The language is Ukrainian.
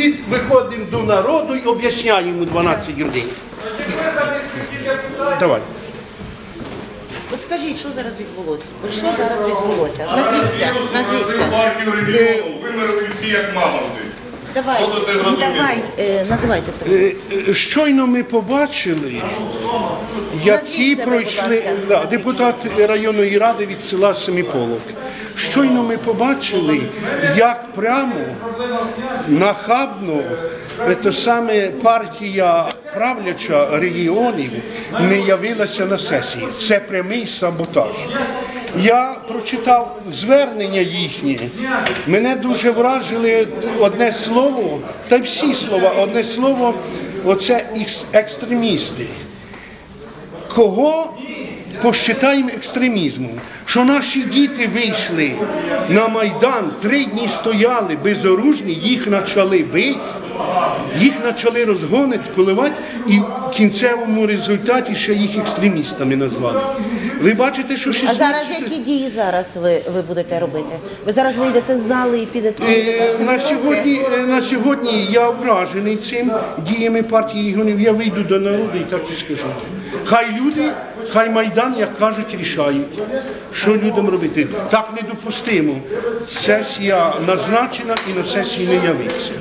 тоді виходимо до народу і об'ясняємо 12 людей. Давай. От скажіть, що зараз відбулося? От що зараз відбулося? Назвіться, назвіться. партію регіону, вимерли всі як мамонти. Давай, Що тут не зрозуміло? давай, е, називайте себе. Е, е, Щойно ми побачили, які Назвіть себе, пройшли ласка. да, депутат районної ради від села Семиполок. Щойно ми побачили, як прямо нахабно це саме партія правляча регіонів не явилася на сесії. Це прямий саботаж. Я прочитав звернення їхнє. Мене дуже вражили одне слово, та й всі слова, одне слово, оце екстремісти. Кого посчитаємо екстремізмом? Що наші діти вийшли на Майдан, три дні стояли безоружні, їх почали бити, їх почали розгонити, коливати, і в кінцевому результаті ще їх екстремістами назвали. Ви бачите, що А зараз які дії зараз ви, ви будете робити? Ви зараз вийдете з зали і підете. Е, На сьогодні, е, на сьогодні я ображений цим діями партії регіонів. Я вийду до народу і так і скажу. Хай люди, хай Майдан, як кажуть, рішають, що людям робити. Так недопустимо. Сесія назначена і на сесії не явиться.